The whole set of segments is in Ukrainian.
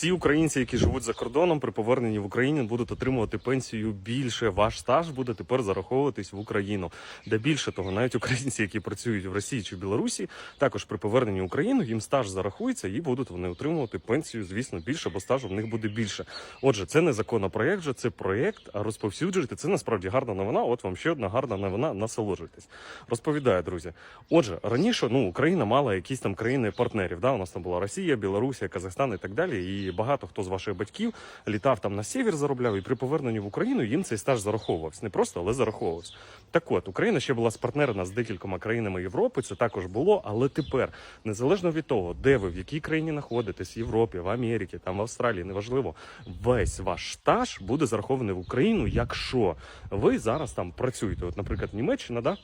всі українці, які живуть за кордоном, при поверненні в Україну будуть отримувати пенсію більше. Ваш стаж буде тепер зараховуватись в Україну. Де більше того, навіть українці, які працюють в Росії чи Білорусі, також при поверненні в Україну їм стаж зарахується і будуть вони отримувати пенсію, звісно, більше, бо стажу в них буде більше. Отже, це не законопроект, же це проєкт, а розповсюджуйте. Це насправді гарна новина. От вам ще одна гарна новина. Насолоджуйтесь. Розповідаю, друзі. Отже, раніше ну Україна мала якісь там країни партнерів. Да, у нас там була Росія, Білорусія, Казахстан і так далі. І багато хто з ваших батьків літав там на север, заробляв, і при поверненні в Україну їм цей стаж зараховувався. Не просто, але зараховувався. Так от, Україна ще була спартнерена з декількома країнами Європи. Це також було, але тепер, незалежно від того, де ви в якій країні знаходитесь, в Європі, в Америці, там в Австралії, неважливо, весь ваш стаж буде зарахований в Україну, якщо ви зараз там працюєте. От, наприклад, Німеччина, да.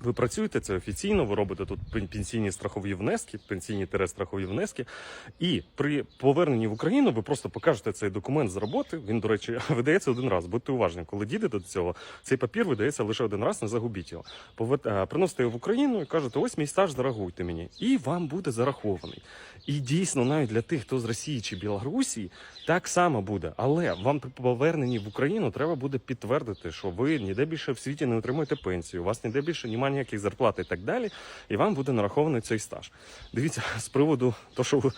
Ви працюєте це офіційно, ви робите тут пенсійні страхові внески, пенсійні тире страхові внески. І при поверненні в Україну ви просто покажете цей документ з роботи. Він, до речі, видається один раз. Будьте уважні, коли дійдете до цього, цей папір видається лише один раз, не загубіть його. Е, Приносите його в Україну і кажете, ось мій стаж, зарахуйте мені. І вам буде зарахований. І дійсно, навіть для тих, хто з Росії чи Білорусі, так само буде. Але вам при поверненні в Україну треба буде підтвердити, що ви ніде більше в світі не отримуєте пенсію, у вас ніде більше немає ніяких зарплат і так далі. І вам буде нарахований цей стаж. Дивіться, з приводу того, що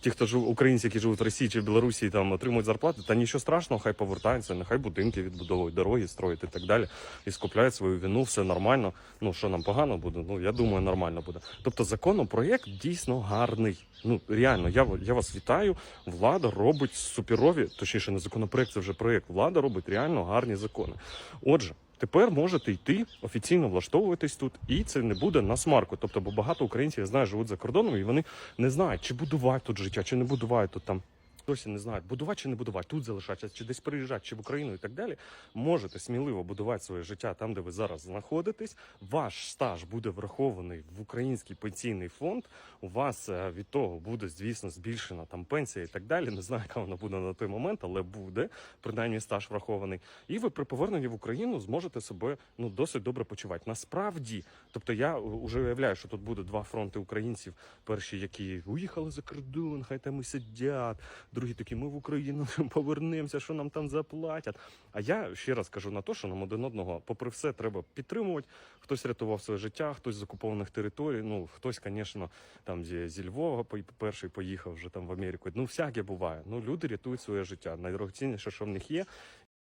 ті, хто жив, українці, які живуть в Росії чи в Білорусі, там отримують зарплати, та нічого страшного, хай повертаються, нехай будинки відбудовують, дороги строять і так далі. І скупляють свою вину, все нормально. Ну що нам погано буде? Ну я думаю, нормально буде. Тобто законопроєкт дійсно гарний. Ну реально, я, я вас вітаю. Влада робить суперові, точніше, не законопроект, це вже проєкт. Влада робить реально гарні закони. Отже. Тепер можете йти офіційно влаштовуватись тут, і це не буде на смарку. Тобто, бо багато українців я знаю, живуть за кордоном, і вони не знають, чи будувають тут життя, чи не будувають тут там. Досі не знають, будувати чи не будувати, тут залишатися, чи десь приїжджати, чи в Україну і так далі. Можете сміливо будувати своє життя там, де ви зараз знаходитесь. Ваш стаж буде врахований в український пенсійний фонд. У вас е, від того буде, звісно, збільшена там пенсія і так далі. Не знаю, яка вона буде на той момент, але буде принаймні стаж врахований. І ви при поверненні в Україну зможете себе ну досить добре почувати. Насправді, тобто я вже уявляю, що тут буде два фронти українців. Перші, які уїхали за кордон, хай там і сидять. Другі такі, ми в Україну повернемося, що нам там заплатять. А я ще раз кажу на те, що нам один одного, попри все, треба підтримувати. Хтось рятував своє життя, хтось з окупованих територій. Ну хтось, звісно, там зі, зі Львова перший поїхав вже там в Америку. Ну всяке буває. Ну люди рятують своє життя. Найдорогоцінніше, що в них є.